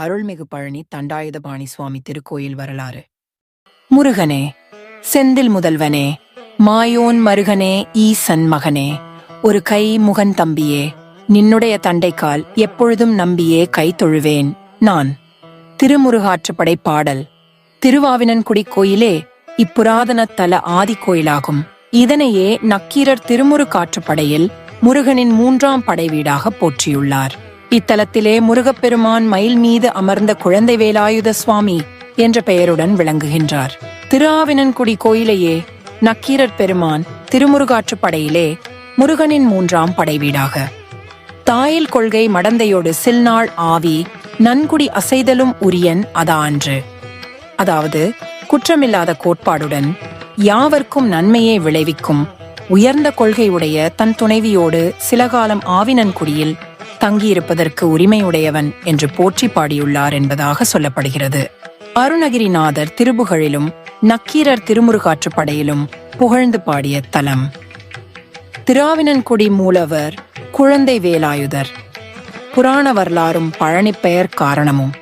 அருள்மிகு பழனி தண்டாயுதபாணி சுவாமி திருக்கோயில் வரலாறு. முருகனே செந்தில் முதல்வனே மாயோன் மருகனே ஈசன் மகனே ஒரு கை முகன் தம்பியே நின்னுடைய தண்டைக்கால் எப்பொழுதும் நம்பியே கை தொழுவேன். நான் திருமுருகாற்றுப்படை பாடல் திருவாவினன்குடி கோயிலே இப்புராதன தல ஆதி கோயிலாகும். இதனையே நக்கீரர் திருமுருகாற்றுப்படையில் முருகனின் மூன்றாம் படைவீடாக போற்றியுள்ளார். இத்தலத்திலே முருகப்பெருமான் மயில் மீது அமர்ந்த குழந்தை வேலாயுத சுவாமி என்ற பெயருடன் விளங்குகின்றார். திருஆவினன்குடி கோயிலையே நக்கீரர் பெருமான் திருமுருகாற்றுப்படையிலே முருகனின் மூன்றாம் படைவீடாக தாயில் கொள்கை மடந்தையோடு சில்நாள் ஆவி நன்குடி அசைதலும் உரியன் அதா அன்று. அதாவது குற்றமில்லாத கோட்பாடுடன் யாவர்க்கும் நன்மையை விளைவிக்கும் உயர்ந்த கொள்கையுடைய தன் துணைவியோடு சில காலம் ஆவினன்குடியில் தங்கியிருப்பதற்கு உரிமையுடையவன் என்று போற்றி பாடியுள்ளார் என்பதாக சொல்லப்படுகிறது. அருணகிரிநாதர் திருப்புகழிலும் நக்கீரர் திருமுருகாற்றுப்படையிலும் புகழ்ந்து பாடிய தலம். திராவினன்குடி மூலவர் குழந்தை வேலாயுதர். புராண வரலாறும் பழனி பெயர் காரணமும்.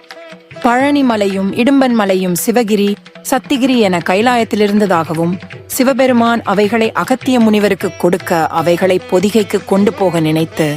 பழனி மலையும் இடும்பன் மலையும் சிவகிரி சத்திகிரி என கைலாயத்திலிருந்ததாகவும் சிவபெருமான் அவைகளை அகத்திய முனிவருக்கு கொடுக்க அவைகளை பொதிகைக்கு கொண்டு போக நினைத்து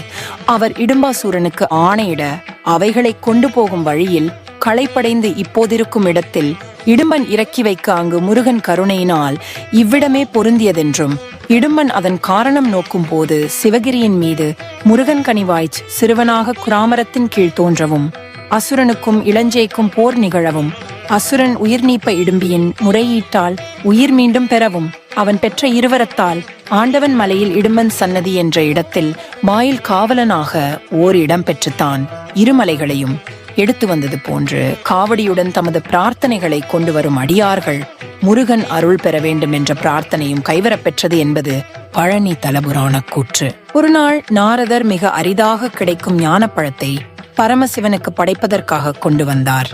அவர் இடும்பாசூரனுக்கு ஆணையிட அவைகளை கொண்டு போகும் வழியில் களைப்படைந்து இப்போதிருக்கும் இடத்தில் இடும்பன் இறக்கி வைக்க அங்கு முருகன் கருணையினால் இவ்விடமே பொருந்தியதென்றும் இடும்பன் அதன் காரணம் நோக்கும் போது சிவகிரியின் மீது முருகன் கனிவாய்ச் சிறுவனாக குராமரத்தின் கீழ் தோன்றவும் அசுரனுக்கும் இளஞ்சேக்கும் போர் நிகழவும். அசுரன் உயிர் நீப்ப இடும்பியின் முறையீட்டால் உயிர் மீண்டும் பெறவும். அவன் பெற்ற இருவரத்தால் ஆண்டவன் மலையில் இடும்பன் சன்னதி என்ற இடத்தில் மாயில் காவலனாக ஓர் இடம் பெற்றுத்தான். இருமலைகளையும் எடுத்து வந்தது போன்று காவடியுடன் தமது பிரார்த்தனைகளை கொண்டு வரும் அடியார்கள் முருகன் அருள் பெற வேண்டும் என்ற பிரார்த்தனையும் கைவரப்பெற்றது என்பது பழனி தலபுராண கூற்று. ஒருநாள் நாரதர் மிக அரிதாக கிடைக்கும் ஞானப்பழத்தை பரமசிவனுக்கு படைப்பதற்காக கொண்டு வந்தார்.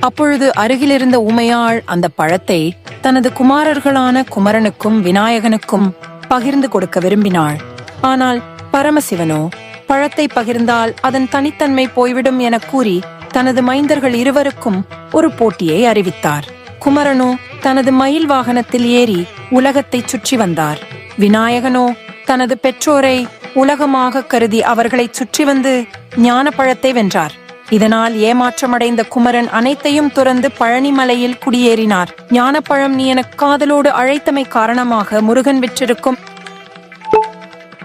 அப்பொழுது அருகிலிருந்த உமையாள் அந்த பழத்தை தனது குமாரர்களான குமரனுக்கும் விநாயகனுக்கும் பகிர்ந்து கொடுக்க விரும்பினாள். ஆனால் பரமசிவனோ பழத்தை பகிர்ந்தால் அதன் தனித்தன்மை போய்விடும் என கூறி தனது மைந்தர்கள் இருவருக்கும் ஒரு போட்டியை அறிவித்தார். குமரனோ தனது மயில் வாகனத்தில் ஏறி உலகத்தை சுற்றி வந்தார். விநாயகனோ தனது பெற்றோரை உலகமாக கருதி அவர்களை சுற்றி வந்து ஞான பழத்தை வென்றார். இதனால் ஏமாற்றமடைந்த குமரன் அனைத்தையும் துறந்து பழனிமலையில் குடியேறினார். ஞானப்பழம் நீ என காதலோடு அழைத்தமை காரணமாக முருகன் விற்றிருக்கும்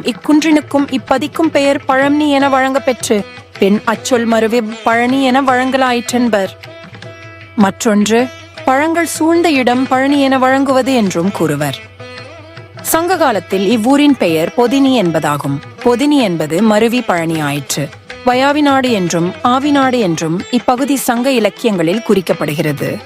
இக்குன்றினுக்கும் இப்பதிக்கும் பெயர் பழம்னி என வழங்கப்பெற்று பெண் அச்சொல் மறுவே பழனி என வழங்கலாயிற்றென்பர். மற்றொன்று பழங்கள் சூழ்ந்த இடம் பழனி என வழங்குவது என்றும் கூறுவர். சங்க காலத்தில் இவ்வூரின் பெயர் பொதினி என்பதாகும். பொதினி என்பது மருவி பழனி ஆயிற்று. வயாவிநாடு என்றும் ஆவிநாடு என்றும் இப்பகுதி சங்க இலக்கியங்களில் குறிக்கப்படுகிறது.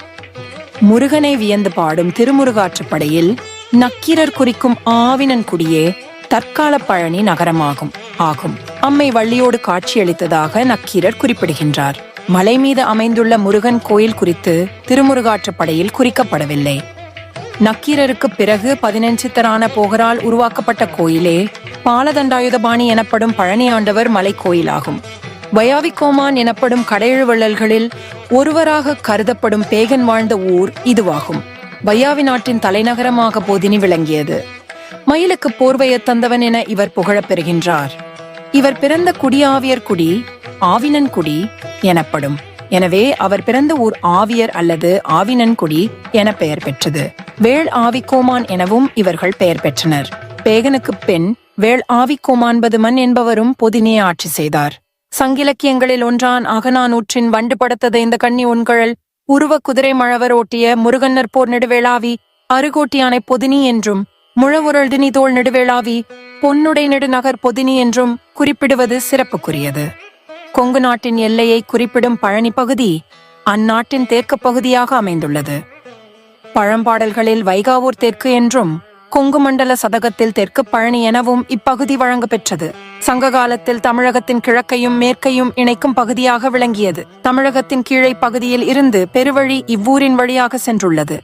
முருகனை வியந்து பாடும் திருமுருகாற்றுப்படையில் நக்கீரர் குறிக்கும் ஆவினன்குடியே தற்கால பழனி நகரமாகும் ஆகும். அம்மை வள்ளியோடு காட்சியளித்ததாக நக்கீரர் குறிப்பிடுகின்றார். மலை மீது அமைந்துள்ள முருகன் கோயில் குறித்து திருமுருகாற்றுப்படையில் குறிக்கப்படவில்லை. நக்கீரருக்கு பிறகு பதினஞ்சித்தரான போகரால் உருவாக்கப்பட்ட கோயிலே பாலதண்டாயுதபாணி எனப்படும் பழனி ஆண்டவர் மலை கோயிலாகும் வயாவிக்கோமான் எனப்படும் கடையெழுவள்ளல்களில் ஒருவராக கருதப்படும் பேகன் வாழ்ந்த ஊர் இதுவாகும். வையாவி நாட்டின் தலைநகரமாக போதினி விளங்கியது. மயிலுக்கு போர்வைய தந்தவன் என இவர் புகழப் பெறுகின்றார். இவர் பிறந்த குடி ஆவியர் குடி ஆவினன் குடி எனப்படும். எனவே அவர் பிறந்த ஊர் ஆவியர் அல்லது ஆவினன்குடி என பெயர் பெற்றது. வேள் ஆவிக்கோமான் எனவும் இவர்கள் பெயர் பெற்றனர். பேகனுக்கு பெண் வேள் ஆவிக்கோமான்பது மண் என்பவரும் பொதினியை ஆட்சி செய்தார். சங்கிலக்கியங்களில் ஒன்றான் அகநானூற்றின் வண்டு படுத்தத இந்த கண்ணி ஒன்கழல் உருவ குதிரை மழவர் ஓட்டிய முருகன்னர் போர் நெடுவேளாவி அருகோட்டியானை பொதினி என்றும் முழவுரழ்தினி தோல் நெடுவேளாவி பொன்னுடை நெடுநகர் பொதினி என்றும் குறிப்பிடுவது சிறப்புக்குரியது. கொங்கு நாட்டின் எல்லையை குறிப்பிடும் பழனி பகுதி அந்நாட்டின் தெற்கு பகுதியாக அமைந்துள்ளது. பழம்பாடல்களில் வைகாவூர் தெற்கு என்றும் கொங்குமண்டல சதகத்தில் தெற்கு பழனி எனவும் இப்பகுதி வழங்கப்பெற்றது. சங்க காலத்தில் தமிழகத்தின் கிழக்கையும் மேற்கையும் இணைக்கும் பகுதியாக விளங்கியது. தமிழகத்தின் கீழே பகுதியில் இருந்து பெருவழி இவ்வூரின் வழியாக சென்றுள்ளது.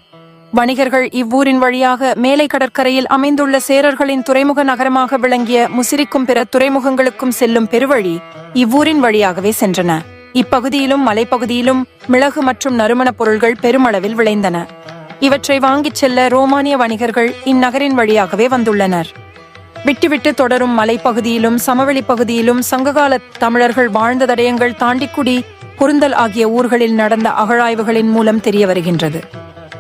வணிகர்கள் இவ்வூரின் வழியாக மேலை கடற்கரையில் அமைந்துள்ள சேரர்களின் துறைமுக நகரமாக விளங்கிய முசிறிக்கும் பிற துறைமுகங்களுக்கும் செல்லும் பெருவழி இவ்வூரின் வழியாகவே சென்றன. இப்பகுதியிலும் மலைப்பகுதியிலும் மிளகு மற்றும் நறுமணப் பொருள்கள் பெருமளவில் விளைந்தன. இவற்றை வாங்கிச் செல்ல ரோமானிய வணிகர்கள் இந்நகரின் வழியாகவே வந்துள்ளனர். விட்டுவிட்டு தொடரும் மலைப்பகுதியிலும் சமவெளி பகுதியிலும் சங்ககால தமிழர்கள் வாழ்ந்த தடயங்கள் தாண்டிக்குடி குருந்தல் ஆகிய ஊர்களில் நடந்த அகழாய்வுகளின் மூலம் தெரிய வருகின்றது.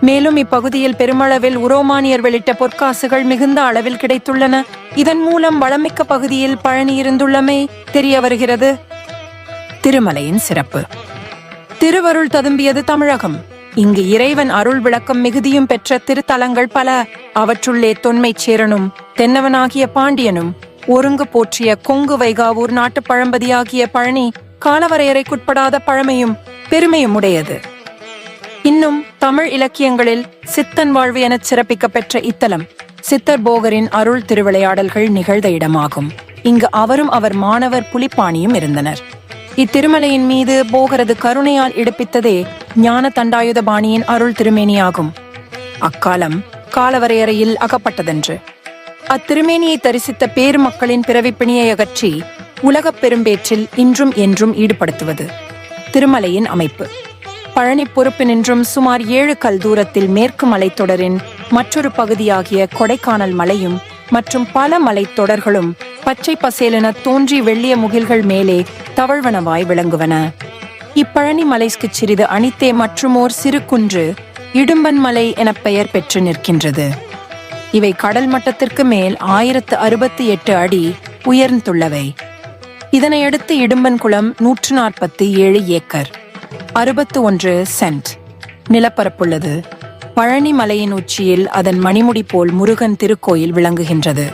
மேலும் இப்பகுதியில் பெருமளவில் உரோமானியர் வெளியிட்ட பொற்காசுகள் மிகுந்த அளவில் கிடைத்துள்ளன. இதன் மூலம் வளமிக்க பகுதியில் பழனி இருந்துள்ளமை தெரிய வருகிறது. திருமலையின் சிறப்பு. திருவருள் ததும்பியது தமிழகம். இங்கு இறைவன் அருள் விளக்கம் மிகுதியும் பெற்ற திருத்தலங்கள் பல. அவற்றுள்ளே தொன்மை சேரனும் தென்னவனாகிய பாண்டியனும் ஒருங்கு போற்றிய கொங்கு வைகாவூர் நாட்டுப் பழம்பதியாகிய பழனி காலவரையறைக்குட்படாத பழமையும் பெருமையும் உடையது இன்னும் தமிழ் இலக்கியங்களில் சித்தன் வாழ்வு எனச் சிறப்பிக்க பெற்ற இத்தலம் சித்தர் போகரின் அருள் திருவிளையாடல்கள் நிகழ்ந்த இடமாகும். இங்கு அவரும் அவர் மாணவர் புலிப்பாணியும் இருந்தனர். இத்திருமலையின் மீது போகிறது கருணையால் எடுப்பித்ததே ஞான தண்டாயுதபாணியின் அருள் திருமேனியாகும். அக்காலம் காலவரையறையில் அகப்பட்டதென்று. அத்திருமேனியை தரிசித்த பேருமக்களின் பிறவிப்பிணியை அகற்றி உலகப் பெரும்பேற்றில் இன்றும் என்றும் ஈடுபடுத்துவது திருமலையின் அமைப்பு. பழனி பொறுப்பு நின்றும் சுமார் ஏழு கல் தூரத்தில் மேற்கு மலைத்தொடரின் மற்றொரு பகுதியாகிய கொடைக்கானல் மலையும் மற்றும் பல மலைத்தொடர்களும் பச்சை பசேலென தோன்றி வெள்ளிய முகில்கள் மேலே தவழ்வனவாய் விளங்குவன. இப்பழனி மலைக்கு சிறிது அணித்தே மற்றுமோர் சிறு குன்று இடும்பன் மலை என பெயர் பெற்று நிற்கின்றது. இவை கடல் மட்டத்திற்கு மேல் ஆயிரத்து அறுபத்தி எட்டு அடி உயர்ந்துள்ளவை. இதனையடுத்து இடும்பன் குளம் நூற்று நாற்பத்தி ஏழு ஏக்கர். அறுபத்து ஒன்று சென்ட். நிலப்பரப்புள்ளது. பழனி மலையின் உச்சியில் அதன் மணிமுடி போல் முருகன் திருக்கோயில் விளங்குகின்றது.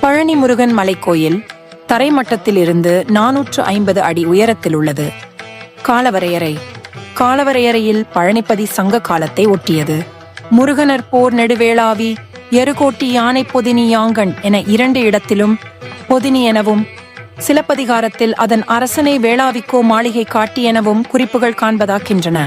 பழனி முருகன் மலைக்கோயில் தரைமட்டத்திலிருந்து நானூற்று ஐம்பது அடி உயரத்தில் உள்ளது. காலவரையறை. காலவரையறையில் பழனிப்பதி சங்க காலத்தை ஒட்டியது. முருகனர் போர் நெடுவேளாவி எருகோட்டி யானை பொதினி யாங்கன் என இரண்டு இடத்திலும் பொதினி எனவும் சிலப்பதிகாரத்தில் அதன் அரசனை வேளாவிக்கோ மாளிகை காட்டி எனவும் குறிப்புகள் காண்பதாக்கின்றன.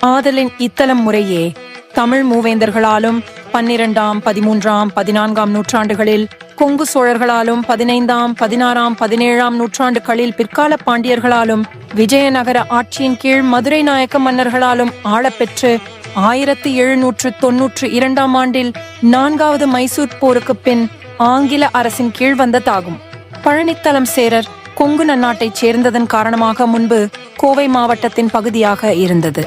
ஆதலின் இத்தலம் முறையே தமிழ் மூவேந்தர்களாலும் பன்னிரண்டாம் பதிமூன்றாம் பதினான்காம் நூற்றாண்டுகளில் கொங்கு சோழர்களாலும் பதினைந்தாம் பதினாறாம் பதினேழாம் நூற்றாண்டுகளில் பிற்கால பாண்டியர்களாலும் விஜயநகர ஆட்சியின் கீழ் மதுரை நாயக்க மன்னர்களாலும் ஆளப்பெற்று ஆயிரத்தி எழுநூற்று தொன்னூற்று இரண்டாம் ஆண்டில் நான்காவது மைசூர் போருக்கு பின் ஆங்கில அரசின் கீழ் வந்ததாகும். பழனித்தலம் சேரர் கொங்கு நன்னாட்டைச் சேர்ந்ததன் காரணமாக முன்பு கோவை மாவட்டத்தின் பகுதியாக இருந்தது.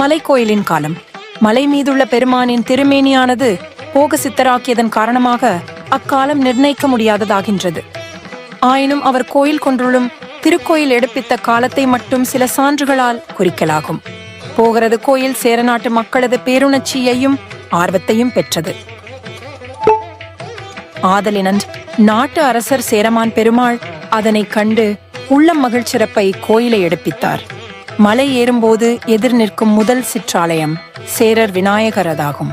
மலைக்கோயிலின் காலம். மலை மீதுள்ள பெருமானின் திருமேனியானது போக சித்தராக்கியதன் காரணமாக அக்காலம் நிர்ணயிக்க முடியாததாகின்றது. ஆயினும் அவர் கோயில் கொன்றுள்ளும் திருக்கோயில் எடுப்பித்த காலத்தை மட்டும் சில சான்றுகளால் குறிக்கலாகும். போகிறது கோயில் சேரநாட்டு மக்களது பேருணர்ச்சியையும் ஆர்வத்தையும் பெற்றது. ஆதலினன் நாட்டு அரசர் சேரமான் பெருமாள் அதனை கண்டு உள்ளம் மகிழ்ச்சிறப்பை கோயிலை எடுப்பித்தார். மலை ஏறும்போது எதிர் நிற்கும் முதல் சிற்றாலயம் சேரர் விநாயகரதாகும்.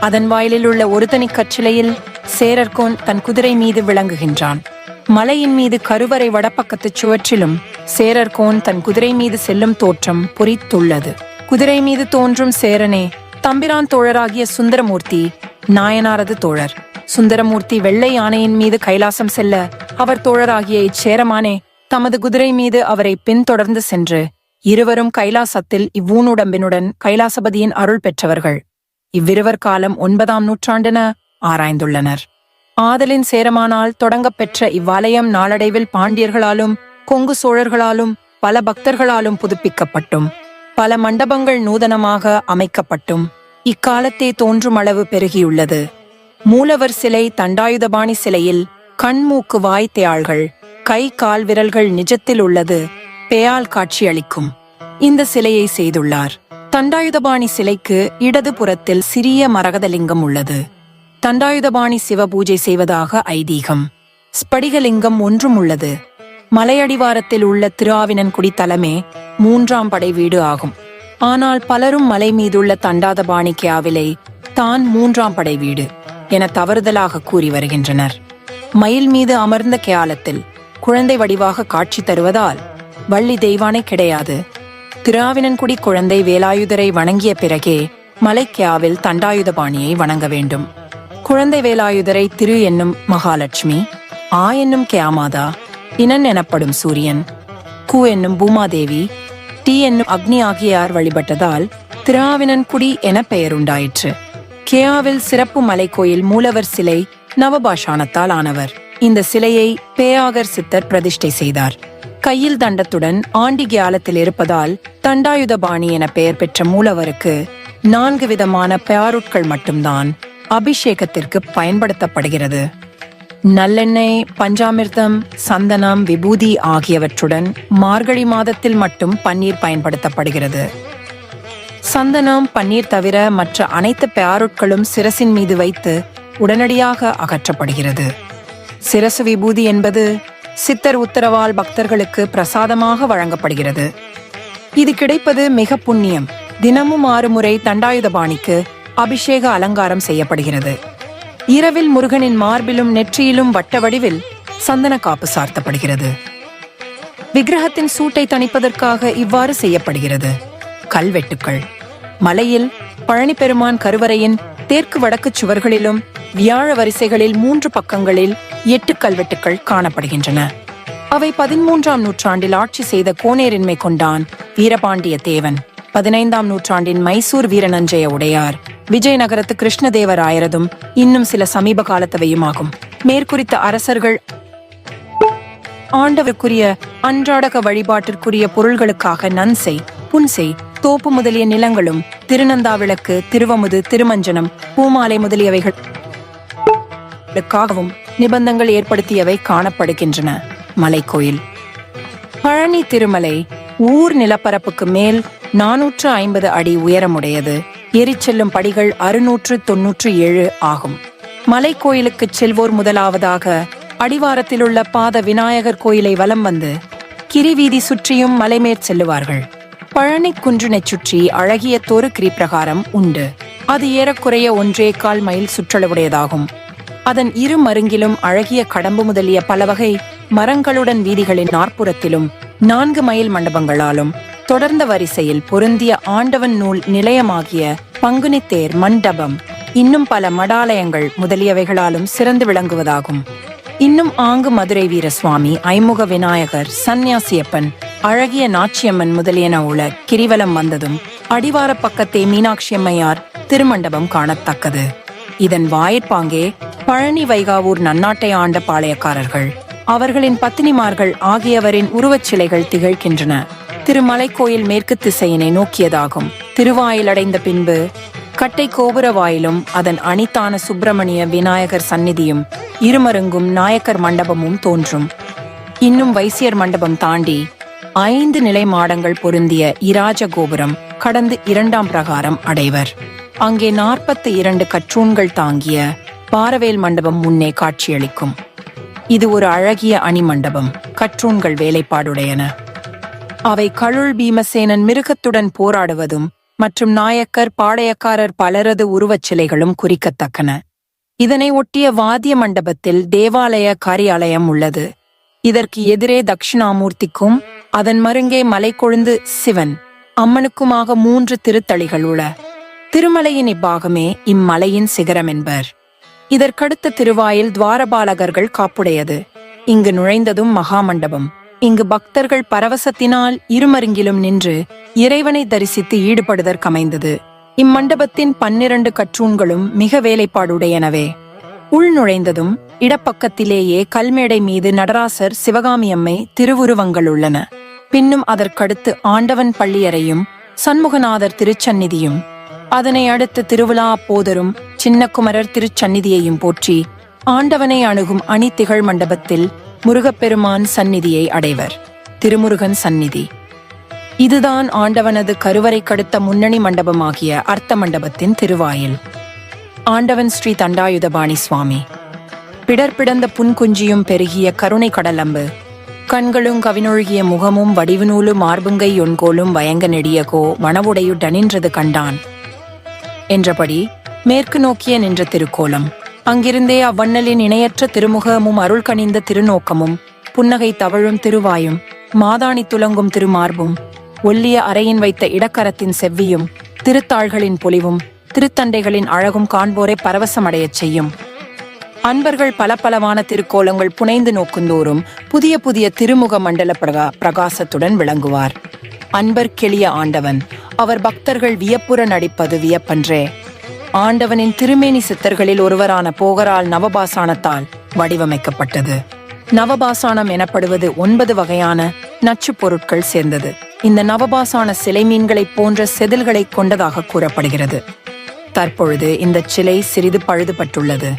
அதன் வாயிலில் உள்ள ஒரு தனி கச்சிலையில் சேரர்கோன் தன் குதிரை மீது விளங்குகின்றான். மலையின் மீது கருவறை வடப்பக்கத்து சுவற்றிலும் சேரர்கோன் தன் குதிரை மீது செல்லும் தோற்றம் பொறித்துள்ளது. குதிரை மீது தோன்றும் சேரனே தம்பிரான் தோழராகிய சுந்தரமூர்த்தி நாயனாரது தோழர். சுந்தரமூர்த்தி வெள்ளை யானையின் மீது கைலாசம் செல்ல அவர் தோழராகிய இச்சேரமானே தமது குதிரை மீது அவரை பின்தொடர்ந்து சென்று இருவரும் கைலாசத்தில் இவ்வூனுடம்பினுடன் கைலாசபதியின் அருள் பெற்றவர்கள். இவ்விருவர் காலம் ஒன்பதாம் நூற்றாண்டென ஆராய்ந்துள்ளனர். ஆதலின் சேரமானால் தொடங்கப்பெற்ற இவ்வாலயம் நாளடைவில் பாண்டியர்களாலும் கொங்கு சோழர்களாலும் பல பக்தர்களாலும் புதுப்பிக்கப்பட்டும். பல மண்டபங்கள் நூதனமாக அமைக்கப்பட்டும். இக்காலத்தே தோன்றும் அளவு பெருகியுள்ளது. மூலவர் சிலை தண்டாயுதபாணி சிலையில் கண்மூக்கு வாய் தேயாள்கள் கை கால் விரல்கள் நிஜத்தில் உள்ளது. பெயால் காட்சியளிக்கும். இந்த சிலையை செய்துள்ளார். தண்டாயுதபாணி சிலைக்கு இடது புறத்தில் சிறிய மரகதலிங்கம் உள்ளது. தண்டாயுதபாணி சிவ பூஜை செய்வதாக ஐதீகம். ஸ்படிகலிங்கம் ஒன்றும் உள்ளது. மலையடிவாரத்தில் உள்ள திருஆவினன்குடி தலமே மூன்றாம் படை வீடு ஆகும். ஆனால் பலரும் மலை மீதுள்ள தண்டாதபாணி கியாவிலை தான் மூன்றாம் படை வீடு என தவறுதலாக கூறி வருகின்றனர். மயில் மீது அமர்ந்த கேயாலத்தில் குழந்தை வடிவாக காட்சி தருவதால் வள்ளி தெய்வானை கிடையாது. திராவினன்குடி குழந்தை வேலாயுதரை வணங்கிய பிறகே மலைக்கியாவில் தண்டாயுதபாணியை வணங்க வேண்டும். குழந்தை வேலாயுதரை திரு என்னும் மகாலட்சுமி ஆ என்னும் கியாமாதா இனன் எனப்படும் சூரியன் கு என்னும் பூமாதேவி டி என்னும் அக்னி ஆகியார் வழிபட்டதால் திராவினன்குடி என பெயருண்டாயிற்று கேயாவில் சிறப்பு மலைக்கோயில் மூலவர் சிலை நவபாஷானத்தால் ஆனவர். இந்த சிலையை பேயாகர் சித்தர் பிரதிஷ்டை செய்தார். கையில் தண்டத்துடன் ஆண்டிகியாலத்தில் இருப்பதால் தண்டாயுதபாணி என பெயர் பெற்ற மூலவருக்கு நான்கு விதமான பேருட்கள் மட்டும்தான் அபிஷேகத்திற்கு பயன்படுத்தப்படுகிறது. நல்லெண்ணெய் பஞ்சாமிர்தம் சந்தனம் விபூதி ஆகியவற்றுடன் மார்கழி மாதத்தில் மட்டும் பன்னீர் பயன்படுத்தப்படுகிறது. சந்தனம் பன்னீர் தவிர மற்ற அனைத்து பேருட்களும் சிரசின் மீது வைத்து உடனடியாக அகற்றப்படுகிறது. சிரசு விபூதி என்பது சித்தர் உத்தரவால் பக்தர்களுக்கு பிரசாதமாக வழங்கப்படுகிறது. இது கிடைப்பது மிக புண்ணியம். தினமும் ஆறு முறை தண்டாயுதபாணிக்கு அபிஷேக அலங்காரம் செய்யப்படுகிறது. இரவில் முருகனின் மார்பிலும் நெற்றியிலும் வட்ட வடிவில் சந்தன காப்பு சார்த்தப்படுகிறது. விக்கிரகத்தின் சூட்டை தணிப்பதற்காக இவ்வாறு செய்யப்படுகிறது. கல்வெட்டுக்கள். மலையில் பழனி பெருமான் கருவறையின் தெற்கு வடக்கு சுவர்களிலும் வியாழ வரிசைகளில் மூன்று பக்கங்களில் எட்டு கல்வெட்டுக்கள் காணப்படுகின்றன. அவை பதிமூன்றாம் நூற்றாண்டில் ஆட்சி செய்த கோனேரின்மை கொண்டான் வீரபாண்டிய தேவன். பதினைந்தாம் நூற்றாண்டின் மைசூர் வீரநஞ்சய உடையார். விஜயநகரத்து கிருஷ்ணதேவராயரதும் இன்னும் சில சமீப காலத்தவையுமாகும். மேற்குறித்த அரசர்கள் ஆண்டவருக்குரிய அன்றாடக வழிபாட்டிற்குரிய பொருள்களுக்காக நன்செய் புன்செய் தோப்பு முதலிய நிலங்களும் திருநந்தாவிளக்கு திருவமுது திருமஞ்சனம் பூமாலை முதலியவைகளுக்காகவும் நிபந்தங்கள் ஏற்படுத்தியவை காணப்படுகின்றன. மலைக்கோயில். பழனி திருமலை ஊர் நிலப்பரப்புக்கு மேல் நானூற்று ஐம்பது அடி உயரமுடையது. எரிச்செல்லும் படிகள் அறுநூற்று தொன்னூற்று ஏழு ஆகும். மலைக்கோயிலுக்கு செல்வோர் முதலாவதாக அடிவாரத்திலுள்ள பாத விநாயகர் கோயிலை வலம் வந்து கிரிவீதி சுற்றியும் மலைமேற் செல்லுவார்கள். பழனி குன்றினைச் சுற்றி அழகிய தோறு கிரிப்பிரகாரம் உண்டு. அது ஏறக்குறைய ஒன்றே கால் மைல் சுற்றளவுடையதாகும். அதன் இரு மருங்கிலும் அழகிய கடம்பு முதலிய பல வகை மரங்களுடன் வீதிகளின் நாற்புறத்திலும் நான்கு மைல் மண்டபங்களாலும் தொடர்ந்த வரிசையில் பொருந்திய ஆண்டவன் நூல் நிலையமாகிய பங்குனித்தேர் மண்டபம் இன்னும் பல மடாலயங்கள் முதலியவைகளாலும் சிறந்து விளங்குவதாகும். இன்னும் ஆங்கு மதுரை வீரசுவாமி ஐமுக விநாயகர் சந்நியாசியப்பன் அழகிய நாச்சியம்மன் முதலியன உள்ள கிரிவலம் வந்ததும் அடிவார பக்கத்தே மீனாட்சியம்மையார் திருமண்டபம் காணத்தக்கது. இதன் வாயிற்பாங்கே பழனி வைகாவூர் நன்னாட்டை ஆண்ட பாளையக்காரர்கள் அவர்களின் பத்தினிமார்கள் ஆகியவரின் உருவச் சிலைகள் திகழ்கின்றன. திருமலைக்கோயில் மேற்கு திசையினை நோக்கியதாகும். திருவாயில் அடைந்த பின்பு கட்டை கோபுர வாயிலும் அதன் அணித்தான சுப்பிரமணிய விநாயகர் சந்நிதியும் இருமருங்கும் நாயக்கர் மண்டபமும் தோன்றும். இன்னும் வைசியர் மண்டபம் தாண்டி ஐந்து நிலை மாடங்கள் பொருந்திய இராஜ கோபுரம் கடந்து இரண்டாம் பிரகாரம் அடைவர். அங்கே நாற்பத்தி இரண்டு கற்றூன்கள் தாங்கிய பாரவேல் மண்டபம் முன்னே காட்சியளிக்கும். இது ஒரு அழகிய அணி மண்டபம் கற்றூன்கள் வேலைப்பாடுடையன. அவை கழுள் பீமசேனன் மிருகத்துடன் போராடுவதும் மற்றும் நாயக்கர் பாளையக்காரர் பலரது உருவச் சிலைகளும் குறிக்கத்தக்கன. இதனை ஒட்டிய வாத்திய மண்டபத்தில் தேவாலய காரியாலயம் உள்ளது. இதற்கு எதிரே தட்சிணாமூர்த்திக்கும் அதன் மருங்கே மலை கொழுந்து சிவன். அம்மனுக்குமாக மூன்று திருத்தளிகள் உள. திருமலையின் இப்பாகமே இம்மலையின் சிகரம் என்பர். இதற்கடுத்த திருவாயில் துவாரபாலகர்கள் காப்புடையது. இங்கு நுழைந்ததும் மகாமண்டபம். இங்கு பக்தர்கள் பரவசத்தினால் இருமருங்கிலும் நின்று இறைவனை தரிசித்து ஈடுபடுதற்கமைந்தது. இம்மண்டபத்தின் பன்னிரண்டு கற்றூண்களும் மிக வேலைப்பாடுடையனவே. உள் நுழைந்ததும் இடப்பக்கத்திலேயே கல்மேடை மீது நடராசர் சிவகாமியம்மை திருவுருவங்கள் உள்ளன. பின்னும் அதற்கடுத்து ஆண்டவன் பள்ளியறையும் சண்முகநாதர் திருச்சந்நிதியும் அதனை அடுத்து திருவிழா அப்போதரும் சின்னக்குமரர் திருச்சந்நிதியையும் போற்றி ஆண்டவனை அணுகும் அணி திகழ் மண்டபத்தில் முருகப்பெருமான் சந்நிதியை அடைவர். திருமுருகன் சந்நிதி. இதுதான் ஆண்டவனது கருவறை கடுத்த முன்னணி மண்டபமாகிய அர்த்த மண்டபத்தின் திருவாயில். ஆண்டவன் ஸ்ரீ தண்டாயுதபாணி சுவாமி. பிடர் பிடந்த புன்குஞ்சியும் பெருகிய கருணை கடலம்பு கண்களும் கவினொழுகிய முகமும் வடிவுநூலு மார்புங்கை ஒன்கோலும் வயங்க நெடியகோ வனவுடையுடனின்றது கண்டான். என்றபடி மேற்கு நோக்கிய நின்ற திருக்கோலம் அங்கிருந்தே அவ்வண்ணலின் இணையற்ற திருமுகமும் அருள் கனிந்த திருநோக்கமும் புன்னகை தவழும் திருவாயும் மாதாணி துலங்கும் திருமார்பும் ஒல்லிய அறையின் வைத்த இடக்கரத்தின் செவ்வியும் திருத்தாள்களின் பொலிவும் திருத்தண்டைகளின் அழகும் காண்போரை பரவசமடையச் செய்யும். அன்பர்கள் பல பலவான திருக்கோலங்கள் புனைந்து நோக்குந்தோறும் புதிய புதிய திருமுக மண்டல பிரகா பிரகாசத்துடன் விளங்குவார். அன்பர் கெளிய ஆண்டவன் அவர் பக்தர்கள் வியப்புற நடிப்பது வியப்பன்றே. ஆண்டவனின் திருமேனி சித்தர்களில் ஒருவரான போகரால் நவபாசானத்தால் வடிவமைக்கப்பட்டது. நவபாசானம் எனப்படுவது ஒன்பது வகையான நச்சுப் பொருட்கள் சேர்ந்தது. இந்த நவபாசான சிலை மீன்களைப் போன்ற செதில்களை கொண்டதாக கூறப்படுகிறது. தற்பொழுது இந்த சிலை சிறிது பழுதுபட்டுள்ளது.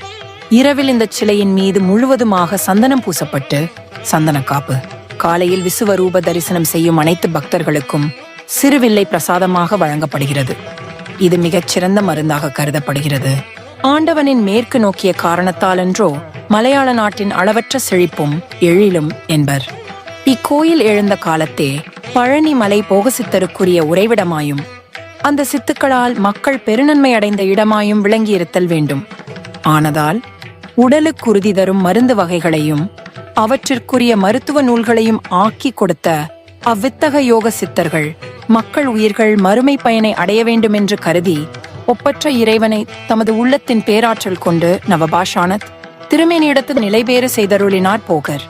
இரவில் இந்த சிலையின் மீது முழுவதுமாக சந்தனம் பூசப்பட்டு சந்தன காப்பு காலையில் விசுவரூப தரிசனம் செய்யும் அனைத்து பக்தர்களுக்கும் சிறுவில்லை பிரசாதமாக வழங்கப்படுகிறது. இது மிகச்சிறந்த மருந்தாக கருதப்படுகிறது. ஆண்டவனின் மேற்கு நோக்கிய காரணத்தாலன்றோ மலையாள நாட்டின் அளவற்ற செழிப்பும் எழிலும் என்பர். இக்கோயில் எழுந்த காலத்தே பழனி மலை போகசித்தருக்குரிய உறைவிடமாயும் அந்த சித்துக்களால் மக்கள் பெருநன்மை அடைந்த இடமாயும் விளங்கியிருத்தல் வேண்டும். ஆனதால் உடலுக்கு உறுதி தரும் மருந்து வகைகளையும் அவற்றிற்குரிய மருத்துவ நூல்களையும் ஆக்கி கொடுத்த அவ்வித்தக யோக சித்தர்கள் மக்கள் உயிர்கள் மறுமை பயனை அடைய வேண்டும் என்று கருதி ஒப்பற்ற இறைவனை தமது உள்ளத்தின் பேராற்றல் கொண்டு நவபாஷானத் திருமேனியிடத்து நிலைபேறு செய்தருளினார் போகர்.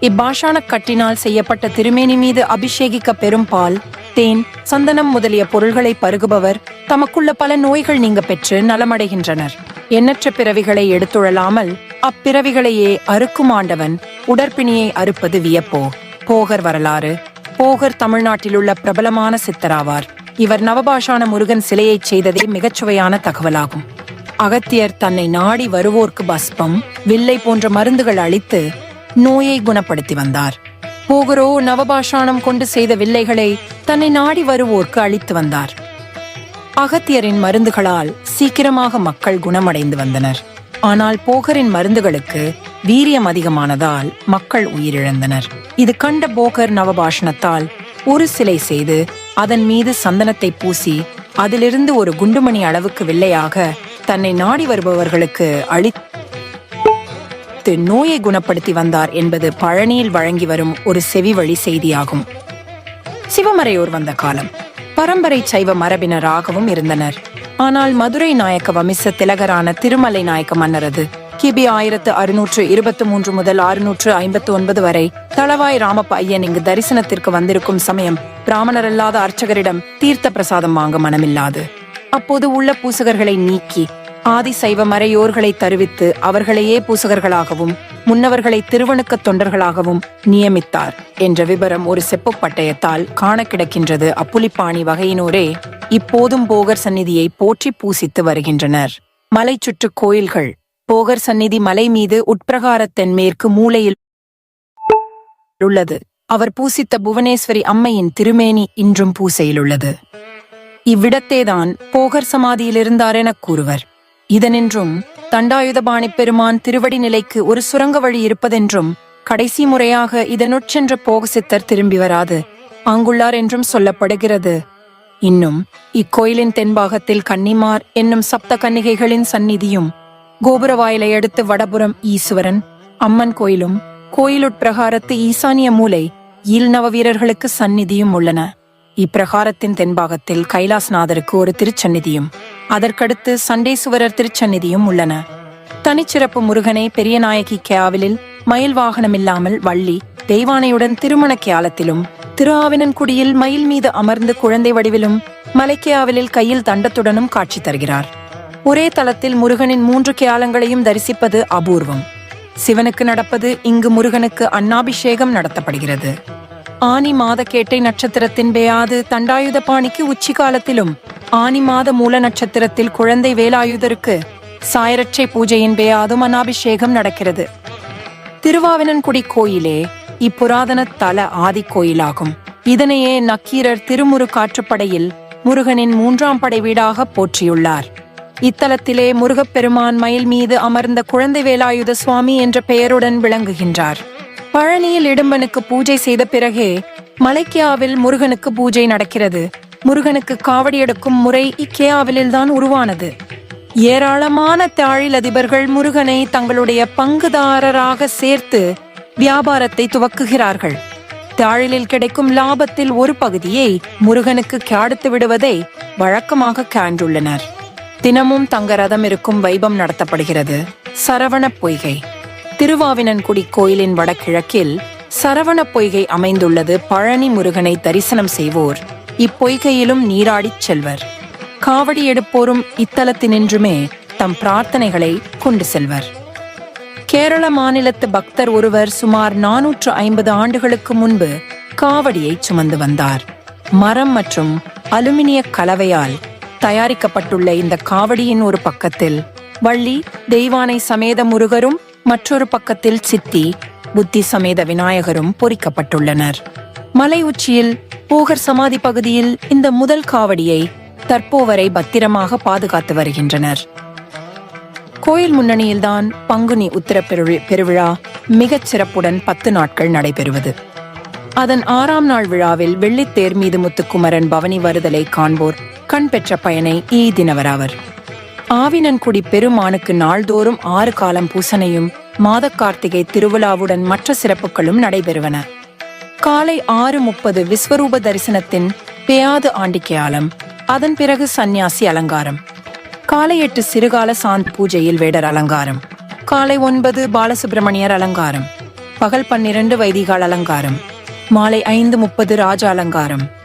இப்பாஷானக் கட்டினால் செய்யப்பட்ட திருமேனி மீது அபிஷேகிக்க பெரும் பால் தேன் சந்தனம் முதலிய பொருள்களை பருகுபவர் தமக்குள்ள பல நோய்கள் நீங்க பெற்று நலமடைகின்றனர். எண்ணற்ற பிறவிகளை எடுத்துழலாமல் அப்பிறவிகளையே அறுக்கும் ஆண்டவன் உடற்பிணியை அறுப்பது வியப்போ. போகர் வரலாறு. போகர் தமிழ்நாட்டிலுள்ள பிரபலமான சித்தராவார். இவர் நவபாஷான முருகன் சிலையைச் செய்ததே மிகச்சுவையான தகவலாகும். அகத்தியர் தன்னை நாடி வருவோர்க்கு பஸ்பம் வில்லை போன்ற மருந்துகள் அளித்து நோயை குணப்படுத்தி வந்தார். போகரோ நவபாஷாணம் கொண்டு செய்த வில்லைகளை தன்னை நாடி வருவோர்க்கு அளித்து வந்தார். அகத்தியரின் மருந்துகளால் சீக்கிரமாக மக்கள் குணமடைந்து வந்தனர். ஆனால் போகரின் மருந்துகளுக்கு வீரியம் அதிகமானதால் மக்கள் உயிரிழந்தனர். இது கண்ட போகர் நவபாஷணத்தால் ஒரு சிலை செய்து அதன் மீது சந்தனத்தை பூசி அதிலிருந்து ஒரு குண்டுமணி அளவுக்கு வெள்ளையாக தன்னை நாடி வருபவர்களுக்கு வைத்து நோயை குணப்படுத்தி வந்தார் என்பது பழனியில் வழங்கி வரும் ஒரு செவிவழி செய்தியாகும். சிவமறையோர் வந்த காலம். பரம்பரை சைவ மரபினராகவும் இருந்தனர். ஆனால் மதுரை நாயக்க வம்ச திலகரான திருமலை நாயக்க மன்னரது கிபி ஆயிரத்து அறுநூற்று இருபத்தி மூன்று முதல் அறுநூற்று ஐம்பத்து ஒன்பது வரை தளவாய் ராமப்ப ஐயன் இங்கு தரிசனத்திற்கு வந்திருக்கும் சமயம் பிராமணரல்லாத அர்ச்சகரிடம் தீர்த்த பிரசாதம் வாங்க மனமில்லாது. அப்போது உள்ள பூசகர்களை நீக்கி ஆதி சைவ மறையோர்களை தருவித்து அவர்களையே பூசகர்களாகவும் முன்னவர்களை திருவணுக்க தொண்டர்களாகவும் நியமித்தார் என்ற விபரம் ஒரு செப்பு பட்டயத்தால் காண கிடக்கின்றது அப்புலிப்பாணி வகையினோரே. இப்போதும் போகர் சந்நிதியை போற்றி பூசித்து வருகின்றனர். மலை சுற்று கோயில்கள். போகர் சந்நிதி மலை மீது உட்பிரகாரத் மேற்கு மூலையில் உள்ளது. அவர் பூசித்த புவனேஸ்வரி அம்மையின் திருமேனி இன்றும் பூசையில் உள்ளது இவ்விடத்தேதான் போகர் சமாதியில் இருந்தார் எனக் கூறுவர். இதனின்றும் தண்டாயுதபாணி பெருமான் திருவடி நிலைக்கு ஒரு சுரங்க வழி இருப்பதென்றும் கடைசி முறையாக இதனுட்சென்ற போகசித்தர் திரும்பி வராது. அங்குள்ளார் என்றும் சொல்லப்படுகிறது. இன்னும் இக்கோயிலின் தென்பாகத்தில் கன்னிமார் என்னும் சப்த கன்னிகைகளின் சந்நிதியும் கோபுர வாயிலை அடுத்து வடபுறம் ஈஸ்வரன் அம்மன் கோயிலும் கோயிலுட்பிரகாரத்து ஈசானிய மூலை ஈல் நவ வீரர்களுக்கு சந்நிதியும் உள்ளன. இப்பிரகாரத்தின் தென்பாகத்தில் கைலாஸ்நாதருக்கு ஒரு திருச்சந்நிதியும். அதற்கடுத்து சண்டேசுவரர் திருச்சந்நிதியும் உள்ளன. தனிச்சிறப்பு முருகனை பெரியநாயகி கேவலில் மயில் வாகனமில்லாமல் வள்ளி தெய்வானையுடன் திருமண கியாலத்திலும் திருஆவினன்குடியில் மயில் மீது அமர்ந்து குழந்தை வடிவிலும் மலைக்கியாவிலில் கையில் தண்டத்துடனும் காட்சி தருகிறார். ஒரே தளத்தில் முருகனின் மூன்று கியாலங்களையும் தரிசிப்பது அபூர்வம். சிவனுக்கு நடப்பது இங்கு முருகனுக்கு அன்னாபிஷேகம் நடத்தப்படுகிறது. ஆனி மாத கேட்டை நட்சத்திரத்தின் பேயாது தண்டாயுத பாணிக்கு உச்சி காலத்திலும் ஆனி மாத மூல நட்சத்திரத்தில் குழந்தை வேலாயுதருக்கு சாயரட்சை பூஜையின் பேயாதும் அனாபிஷேகம் நடக்கிறது. திருவாவினன்குடி கோயிலே இப்புராதன தல ஆதி கோயிலாகும். இதனையே நக்கீரர் திருமுரு காற்றுப்படையில் முருகனின் மூன்றாம் படை வீடாக போற்றியுள்ளார். இத்தலத்திலே முருகப்பெருமான் மயில் மீது அமர்ந்த குழந்தை வேலாயுத சுவாமி என்ற பெயருடன் விளங்குகின்றார். பழனியில் இடும்பனுக்கு பூஜை செய்த பிறகே மலைக்கியாவில் முருகனுக்கு பூஜை நடக்கிறது. முருகனுக்கு காவடி எடுக்கும் முறை இக்கேயாவில்தான் உருவானது. ஏராளமான தாழில் அதிபர்கள் முருகனை தங்களுடைய பங்குதாரராக சேர்த்து வியாபாரத்தை துவக்குகிறார்கள். தாழிலில் கிடைக்கும் லாபத்தில் ஒரு பகுதியை முருகனுக்கு கேடுத்து விடுவதை வழக்கமாக காண்டுள்ளனர். தினமும் தங்க ரதம் இருக்கும் வைபம் நடத்தப்படுகிறது. சரவணப் பொய்கை. திருவாவினன்குடி கோயிலின் வடகிழக்கில் சரவணப் பொய்கை அமைந்துள்ளது பழனி முருகனை தரிசனம் செய்வோர். இப்பொய்கையிலும் நீராடிச் செல்வர். காவடி எடுப்போரும் இத்தலத்தினின்றுமே தம் பிரார்த்தனைகளை கொண்டு செல்வர். கேரள மாநிலத்து பக்தர் ஒருவர் சுமார் நானூற்று ஐம்பது ஆண்டுகளுக்கு முன்பு காவடியை சுமந்து வந்தார். மரம் மற்றும் அலுமினிய கலவையால் தயாரிக்கப்பட்டுள்ள இந்த காவடியின் ஒரு பக்கத்தில் வள்ளி தெய்வானை சமேத முருகரும் மற்றொரு பக்கத்தில் சித்தி புத்தி சமேத விநாயகரும் பொறிக்கப்பட்டுள்ளனர். மலை உச்சியில் போகர் சமாதி பகுதியில் இந்த முதல் காவடியை தற்போவரை பத்திரமாக பாதுகாத்து வருகின்றனர். கோயில் முன்னணியில்தான் பங்குனி உத்திர பெரு பெருவிழா மிகச் சிறப்புடன் பத்து நாட்கள் நடைபெறுவது. அதன் ஆறாம் நாள் விழாவில் வெள்ளித்தேர் மீது முத்துக்குமரன் பவனி வருதலை காண்போர் கண் பெற்ற பயனை ஈ தினவராவர். ஆவினன்குடி பெருமானுக்கு நாள்தோறும் ஆறு காலம் பூசனையும் மாத கார்த்திகை திருவிழாவுடன் மற்ற சிறப்புகளும் நடைபெறுவன. காலை ஆறு முப்பது விஸ்வரூப தரிசனத்தின் பேயாது ஆண்டிக்கையாலம் அதன் பிறகு சந்நியாசி அலங்காரம். காலை எட்டு சிறுகால சாந்த் பூஜையில் வேடர் அலங்காரம். காலை ஒன்பது பாலசுப்பிரமணியர் அலங்காரம். பகல் பன்னிரண்டு வைதிகால் அலங்காரம். மாலை ஐந்து முப்பது ராஜ அலங்காரம்.